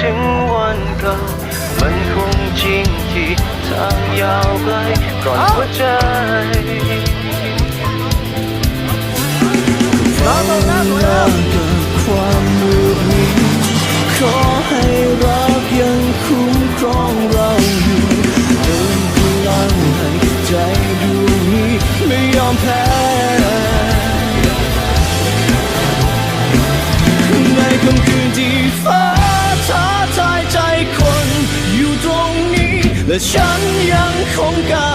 ถึงวันเก่ามันคงจริงที่ทางยาวไกลก่อนหัวใจ ฉันยั